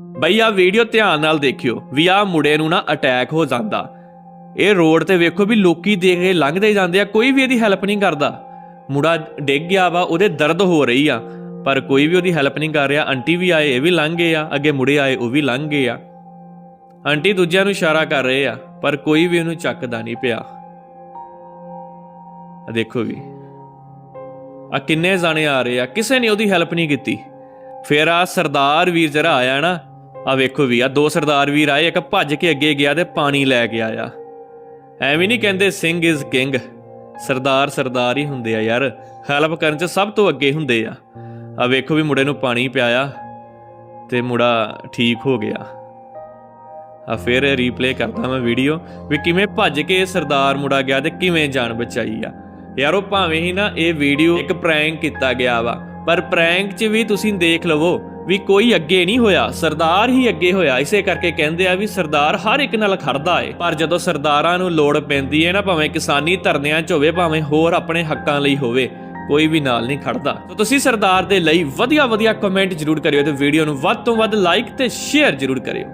ਬਈ ਆ ਵੀਡੀਓ ਧਿਆਨ ਨਾਲ ਦੇਖਿਓ ਵੀ ਆ ਮੁੰਡੇ ਨੂੰ ਨਾ ਅਟੈਕ ਹੋ ਜਾਂਦਾ। ਇਹ ਰੋਡ ਤੇ ਵੇਖੋ ਵੀ ਲੋਕੀ ਦੇਖ ਕੇ ਲੰਘਦੇ ਜਾਂਦੇ ਆ, ਕੋਈ ਵੀ ਇਹਦੀ ਹੈਲਪ ਨਹੀਂ ਕਰਦਾ। ਮੁੰਡਾ ਡਿੱਗ ਗਿਆ ਵਾ, ਉਹਦੇ ਦਰਦ ਹੋ ਰਹੀ ਆ, ਪਰ ਕੋਈ ਵੀ ਉਹਦੀ ਹੈਲਪ ਨਹੀਂ ਕਰ ਰਿਹਾ। ਆਂਟੀ ਵੀ ਆਏ, ਇਹ ਵੀ ਲੰਘ ਗਏ ਆ, ਅੱਗੇ ਮੁੜੇ ਆਏ, ਉਹ ਵੀ ਲੰਘ ਗਏ ਆ। ਆਂਟੀ ਦੂਜਿਆਂ ਨੂੰ ਇਸ਼ਾਰਾ ਕਰ ਰਹੇ ਆ, ਪਰ ਕੋਈ ਵੀ ਉਹਨੂੰ ਚੱਕਦਾ ਨਹੀਂ ਪਿਆ। ਆ ਦੇਖੋ ਵੀ ਆ ਕਿੰਨੇ ਜਾਣੇ ਆ ਰਹੇ ਆ, ਕਿਸੇ ਨੇ ਉਹਦੀ ਹੈਲਪ ਨਹੀਂ ਕੀਤੀ। ਫਿਰ ਆ ਸਰਦਾਰ ਵੀਰ ਜਿਹੜਾ ਆਇਆ ਨਾ ਆ ਵੇਖੋ ਵੀ ਆ ਦੋ ਸਰਦਾਰ ਵੀਰ ਆਏ, ਇੱਕ ਭੱਜ ਕੇ ਅੱਗੇ ਗਿਆ ਤੇ ਪਾਣੀ ਲੈ ਕੇ ਆਇਆ। ਐਵੇਂ ਨਹੀਂ ਕਹਿੰਦੇ ਸਿੰਘ ਇਜ਼ ਕਿੰਗ ਸਰਦਾਰ ਸਰਦਾਰ ਹੀ ਹੁੰਦੇ ਆ ਯਾਰ, ਹੈਲਪ ਕਰਨ ਚ ਸਭ ਤੋਂ ਅੱਗੇ ਹੁੰਦੇ ਆ। ਆ ਵੇਖੋ ਵੀ ਮੁੰਡੇ ਨੂੰ ਪਾਣੀ ਪਿਆਇਆ ਤੇ ਮੁੰਡਾ ਠੀਕ ਹੋ ਗਿਆ। ਆ ਫਿਰ ਰੀਪਲੇ ਕਰਦਾ ਮੈਂ ਵੀਡੀਓ ਵੀ ਕਿਵੇਂ ਭੱਜ ਕੇ ਸਰਦਾਰ ਮੁੰਡਾ ਗਿਆ ਤੇ ਕਿਵੇਂ ਜਾਨ ਬਚਾਈ ਆ। ਯਾਰ ਉਹ ਭਾਵੇਂ ਹੀ ਨਾ ਇਹ ਵੀਡੀਓ ਇੱਕ ਪ੍ਰੈਂਕ ਕੀਤਾ ਗਿਆ ਵਾ। ਪਰ ਪ੍ਰੈਂਕ 'ਚ ਵੀ ਤੁਸੀਂ ਦੇਖ ਲਵੋ ਵੀ ਕੋਈ ਅੱਗੇ ਨਹੀਂ ਹੋਇਆ, ਸਰਦਾਰ ਹੀ ਅੱਗੇ ਹੋਇਆ। ਇਸੇ ਕਰਕੇ ਕਹਿੰਦੇ ਆ ਵੀ ਸਰਦਾਰ ਹਰ ਇੱਕ ਨਾਲ ਖੜਦਾ ਏ। ਪਰ ਜਦੋਂ ਸਰਦਾਰਾਂ ਨੂੰ ਲੋੜ ਪੈਂਦੀ ਹੈ ਨਾ, ਭਾਵੇਂ ਕਿਸਾਨੀ ਧਰਨਿਆਂ 'ਚ ਹੋਵੇ, ਭਾਵੇਂ ਹੋਰ ਆਪਣੇ ਹੱਕਾਂ ਲਈ ਹੋਵੇ, ਕੋਈ ਵੀ ਨਾਲ ਨਹੀਂ ਖੜਦਾ। ਤਾਂ ਤੁਸੀਂ ਸਰਦਾਰ ਦੇ ਲਈ ਵਧੀਆ ਵਧੀਆ ਕਮੈਂਟ ਜ਼ਰੂਰ ਕਰਿਓ ਤੇ ਵੀਡੀਓ ਨੂੰ ਵੱਧ ਤੋਂ ਵੱਧ ਲਾਈਕ ਤੇ ਸ਼ੇਅਰ ਜ਼ਰੂਰ ਕਰਿਓ।